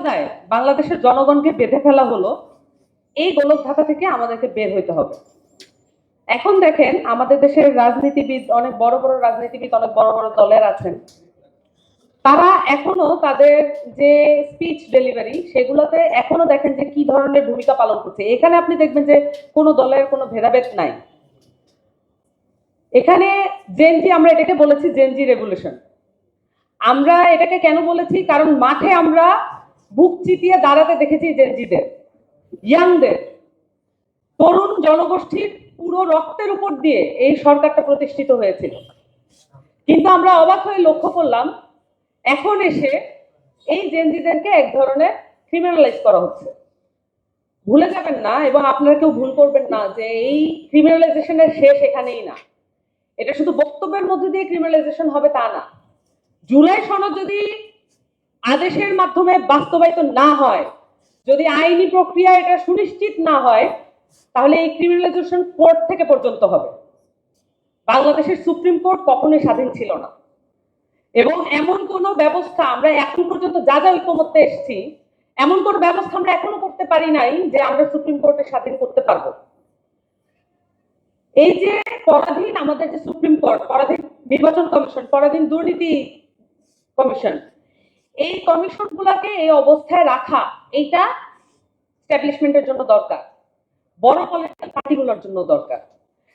কথায় বাংলাদেশের জনগণকে বেঁধে ফেলা হলো, এই গোলকধাতা থেকে আমাদেরকে বের হইতে হবে। এখন দেখেন, আমাদের দেশের রাজনীতিবিদ, অনেক বড় বড় রাজনীতিবিদ, অনেক বড় বড় দলের আছেন। তারা এখনও তাদের যে স্পিচ ডেলিভারি সেগুলোতে এখনও দেখেন যে কি ধরনের ভূমিকা পালন করছে। এখানে আপনি দেখবেন যে কোনো দলের কোনো ভেদাভেদ নাই। এখানে জেনজি আমরা এটাকে বলেছি জেনজি রেগুলেশন আমরা এটাকে কেন বলেছি? কারণ মাঠে আমরা বুক চিতিয়ে দাঁড়াতে দেখেছি জেনজিদের ইয়াংদের, তরুণ জনগোষ্ঠীর পুরো রক্তের উপর দিয়ে এই সরকারটা প্রতিষ্ঠিত হয়েছিল। কিন্তু আমরা অবাক হয়ে লক্ষ্য করলাম, এখন এসে এই জেনজিদেরকে এক ধরনের ক্রিমিনালাইজ করা হচ্ছে। ভুলে যাবেন না এবং আপনারা কেউ ভুল করবেন না যে এই ক্রিমিনালাইজেশনের শেষ এখানেই না। এটা শুধু বক্তব্যের মধ্যে দিয়ে ক্রিমিনালাইজেশন হবে তা না। জুলাই সনদ যদি আদেশের মাধ্যমে বাস্তবায়িত না হয়, যদি আইনি প্রক্রিয়া এটা সুনিশ্চিত না হয়, তাহলে এই ক্রিমিনালাইজেশন কোর্ট থেকে পর্যন্ত হবে। বাংলাদেশের সুপ্রিম কোর্ট কখনোই স্বাধীন ছিল না। এবং এমন কোন ব্যবস্থা আমরা এখন পর্যন্ত যা যা ঐক্যমত্যে এসেছি, এমন কোন ব্যবস্থা আমরা এখনও করতে পারি নাই যে আমরা সুপ্রিম কোর্টে স্বাধীন করতে পারব। এই যে পরাধীন আমাদের যে সুপ্রিম কোর্ট, পরাধীন নির্বাচন কমিশন, পরাধীন দুর্নীতি কমিশন এই কমিশন গুলাকে এই অবস্থায় রাখা, এইটা স্ট্যাবলিশমেন্টের জন্য দরকার। বড় পলিটিক্যাল পার্টিগুলোর জন্য দরকার।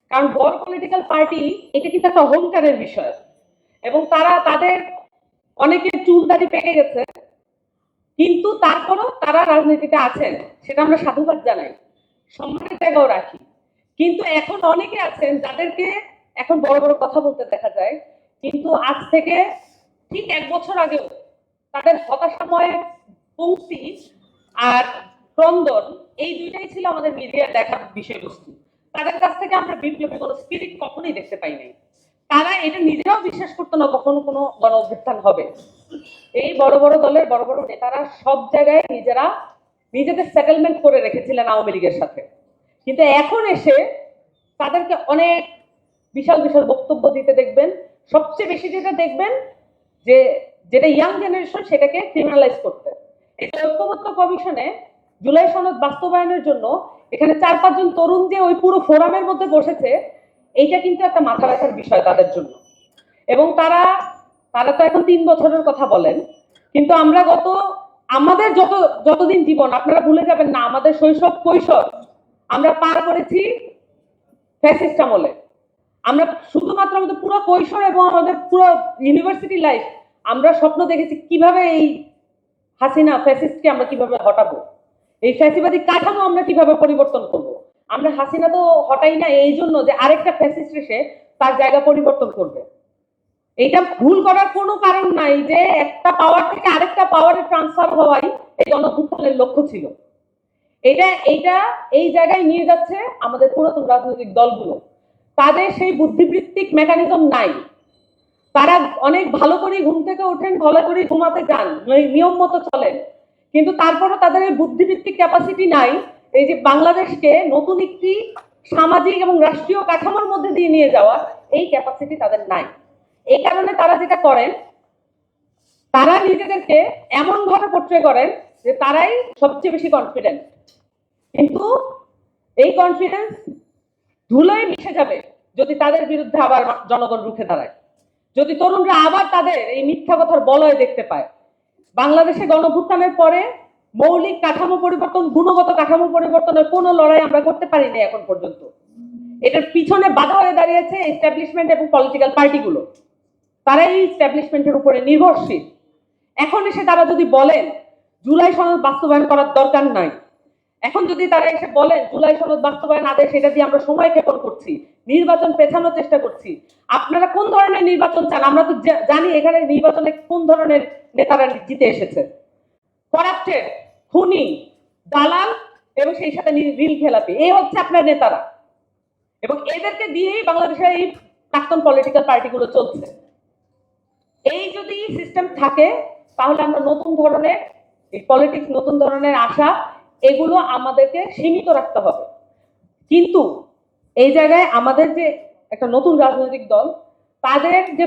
কারণ বড় পলিটিক্যাল পার্টি এটা কিন্তু একটা অহংকারের বিষয়। এবং তারা, তাদের অনেকের চুল দাড়ি পেকে গেছে। কিন্তু তারপরও তারা রাজনীতিতে আছেন, সেটা আমরা সাধুবাদ জানাই। সম্মানের জায়গাও রাখি। কিন্তু এখন অনেকে আছেন যাদেরকে এখন বড় বড় কথা বলতে দেখা যায়। কিন্তু আজ থেকে ঠিক এক বছর আগেও তাদের হতাশাময় পংক্তি আর ক্রন্দন, এই দুইটাই ছিল আমাদের মিডিয়ার দেখার বিষয়বস্তু। তাদের কাছ থেকে আমরা বিপ্লবী কোনো স্পিরিট কখনোই দেখতে পাই নাই। তারা এটা নিজেরাও বিশ্বাস করতো না কখনো কোনো গণ অভ্যুত্থান হবে। এই বড় বড় দলের বড় বড় নেতারা সব জায়গায় নিজেরা নিজেদের সেটেলমেন্ট করে রেখেছিলেন আওয়ামী লীগের সাথে। কিন্তু এখন এসে তাদেরকে অনেক বিশাল বিশাল বক্তব্য দিতে দেখবেন। সবচেয়ে বেশি যেটা দেখবেন যে যেটা ইয়াং জেনারেশন সেটাকে ক্রিমিনালাইজ করতে। এই ঐক্যমত্য কমিশনে জুলাই সনদ বাস্তবায়নের জন্য এখানে চার পাঁচজন তরুণ যে ওই পুরো ফোরামের মধ্যে বসেছে, এইটা কিন্তু একটা মাথা ব্যথার বিষয় তাদের জন্য। এবং তারা তারা তো এখন তিন বছরের কথা বলেন, কিন্তু আমরা গত, আমাদের যত, যতদিন জীবন, আপনারা ভুলে যাবেন না, আমাদের শৈশব কৈশোর, আমরা পার করেছি ফ্যাসিস্ট আমলে। আমরা শুধুমাত্র আমাদের পুরো কৈশোর এবং আমাদের পুরো ইউনিভার্সিটি লাইফ আমরা স্বপ্ন দেখেছি কীভাবে এই হাসিনা ফ্যাসিস্টকে আমরা কীভাবে হটাবো? এই ফ্যাসিবাদী কাঠামো আমরা কীভাবে পরিবর্তন করব? আমরা হাসিনা তো হটাই না, এই জন্য যে আরেকটা ফ্যাসিস্ট এসে তার জায়গা পরিবর্তন করবে। এটা ভুল করার কোনো কারণ নাই যে একটা পাওয়ার থেকে আরেকটা পাওয়ারে ট্রান্সফার হওয়াই এই গণভুত্থানের লক্ষ্য ছিল। এটা, এইটা এই জায়গায় নিয়ে যাচ্ছে আমাদের পুরাতন রাজনৈতিক দলগুলো। তাদের সেই বুদ্ধিবৃত্তিক মেকানিজম নাই। অনেক ভালো করে ঘুম থেকে ওঠেন, ভালো করে ঘুমাতে যান নি- নিয়ম মতো চলেন। কিন্তু তারপরও তাদের এই বুদ্ধিবৃত্তিক ক্যাপাসিটি নাই, এই যে বাংলাদেশকে নতুন একটি সামাজিক এবং রাষ্ট্রীয় কাঠামোর মধ্যে দিয়ে নিয়ে যাওয়া, এই ক্যাপাসিটি তাদের নাই। এই কারণে তারা যেটা করেন, তারা নিজেদেরকে এমন ভাবে পোট্রে করেন যে তারাই সবচেয়ে বেশি কনফিডেন্ট কিন্তু এই কনফিডেন্স ধুলোয় মিশে যাবে যদি তাদের বিরুদ্ধে আবার জনগণ রুখে দাঁড়ায়। যদি তরুণরা আবার তাদের এই মিথ্যা কথার বলয় দেখতে পায়, বাংলাদেশে গণভুত্থানের পরে মৌলিক কাঠামো পরিবর্তন, গুণগত কাঠামো পরিবর্তনের কোনো লড়াই আমরা করতে পারিনি এখন পর্যন্ত। এটার পিছনে বাধা হয়ে দাঁড়িয়েছে এস্টাবলিশমেন্ট এবং পলিটিক্যাল পার্টিগুলো তারা এই এস্টাবলিশমেন্টের উপরে নির্ভরশীল। এখন এসে তারা যদি বলেন, জুলাই সনদ বাস্তবায়ন করার দরকার নাই এখন যদি তারা এসে বলেন জুলাই সনদ বাস্তবায়ন আদেশ এটা দিয়ে আমরা সময় ক্ষেপণ করছি, নির্বাচন পেছানোর চেষ্টা করছি, আপনারা কোন ধরনের নির্বাচন চান? আমরা তো জানি এখানে নির্বাচনে কোন ধরনের নেতারা জিতে এসেছে। করাপ্টেড, খুনি, দালাল এবং সেই সাথে রিল খেলাপি এই হচ্ছে আপনার নেতারা। এবং এদেরকে দিয়েই বাংলাদেশের এই প্রাক্তন পলিটিক্যাল পার্টিগুলো চলছে। এই যদি সিস্টেম থাকে, তাহলে আমরা নতুন ধরনের পলিটিক্স নতুন ধরনের আশা এগুলো আমাদেরকে সীমিত রাখতে হবে। কিন্তু এই জায়গায় আমাদের যে একটা নতুন রাজনৈতিক দল, তাদের যে